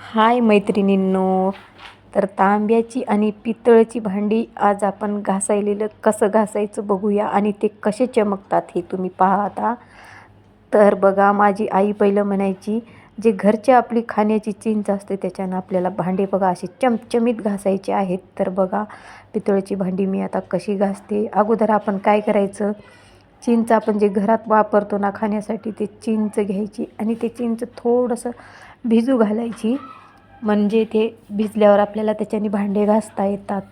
हाय मैत्रिणींनो तर तांब्याची आणि पितळची भांडी आज आपण घासायलेलं कसं घासायचं बघूया आणि ते कसे चमकतात हे तुम्ही पहा आता तर बघा माझी आई पहिलं म्हणायची जे घरच्या आपली खाण्याची चिंच असते त्याच्यानं आपल्याला भांडे बघा असे चमचमीत घासायचे आहेत. तर बघा पितळची भांडी मी आता कशी घासते. अगोदर आपण काय करायचं? चिंच आपण जे घरात वापरतो ना खाण्यासाठी ते चिंच घ्यायची आणि ते चिंच थोडंसं भिजू घालायची. म्हणजे ते भिजल्यावर आपल्याला त्याच्याने भांडे घासता येतात.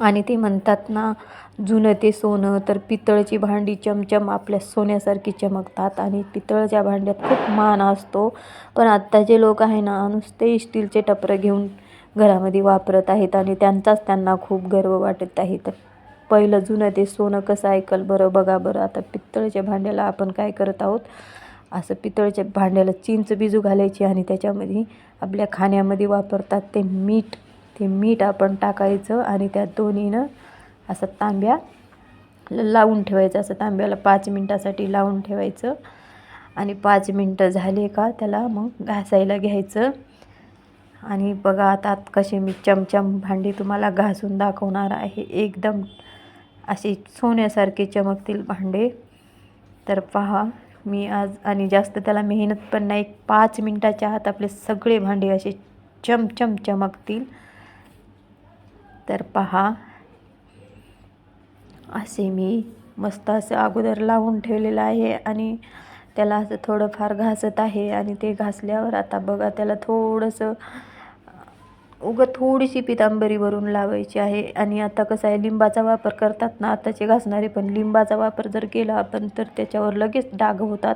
आणि ते म्हणतात ना जुनं ते सोनं तर पितळची भांडी चमचम आपल्या सोन्यासारखी चमकतात. आणि पितळच्या भांड्यात खूप मान असतो. पण आत्ताचे लोक आहे ना नुसते स्टीलचे टपरं घेऊन घरामध्ये वापरत आहेत आणि त्यांचाच त्यांना खूप गर्व वाटत आहे. तर पहिलं जुनं ते सोनं कसं ऐकल बरं? बघा बरं. आता पितळच्या भांड्याला आपण काय करत आहोत? असं पितळच्या भांड्याला चिंच बिजू घालायची आणि त्याच्यामध्ये आपल्या खाण्यामध्ये वापरतात ते मीठ. ते मीठ आपण टाकायचं आणि त्या दोन्हीनं असं तांब्या लावून ठेवायचं. असं तांब्याला पाच मिनटासाठी लावून ठेवायचं. आणि पाच मिनटं झाले का त्याला मग घासायला घ्यायचं. आणि बघा आता कसे मी चमचम भांडी तुम्हाला घासून दाखवणार आहे. एकदम असे सोन्यासारखे चमकतील भांडे. तर पहा मी आज आणि जास्त त्याला मेहनत पण नाही पाच मिनटाच्या आत आपले सगळे भांडे असे चमचम चमकतील. तर पहा असे मी मस्त असं अगोदर लावून ठेवलेलं आहे आणि त्याला असं थोडंफार घासत आहे आणि ते घासल्यावर आता बघा त्याला थोडंसं उगं थोडीशी पितांबरी भरून लावायची आहे. आणि आता कसं आहे लिंबाचा वापर करतात ना आताचे घासणारे पण लिंबाचा वापर जर केला आपण तर त्याच्यावर लगेच डाग होतात.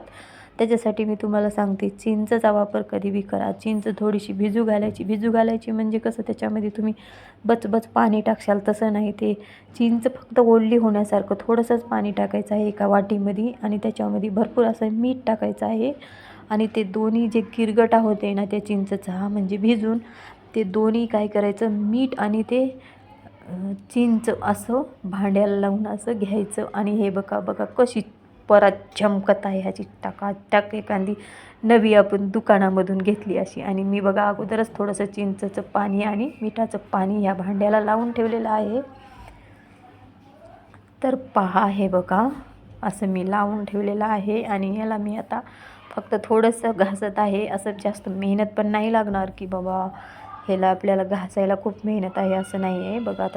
त्याच्यासाठी मी तुम्हाला सांगते चिंचचा वापर कधी बी करा. चिंच थोडीशी भिजू घालायची. भिजू घालायची म्हणजे कसं त्याच्यामध्ये तुम्ही बचबच पाणी टाकशाल तसं नाही ते. चिंच फक्त ओढली होण्यासारखं थोडंसंच पाणी टाकायचं आहे एका वाटीमध्ये आणि त्याच्यामध्ये भरपूर असं मीठ टाकायचं आहे. आणि ते दोन्ही जे किरगटा होते ना त्या चिंचचा म्हणजे भिजून ते दोन्ही काय करायचं? मीठ आणि ते चिंच असं भांड्याला लावून असं घ्यायचं. आणि हे बघा बघा कशी परत झमकत आहे ह्याची टाकाटाक एखादी नवी आपण दुकानामधून घेतली अशी. आणि मी बघा अगोदरच थोडंसं चिंचचं पाणी आणि मिठाचं पाणी ह्या भांड्याला लावून ठेवलेलं आहे. तर पहा हे बघा असं मी लावून ठेवलेलं आहे. आणि याला मी आता फक्त थोडंसं घासत आहे. असं जास्त मेहनत पण नाही लागणार की बाबा ह्याला आपल्याला घासायला खूप मेहनत आहे असं नाही आहे बघा आता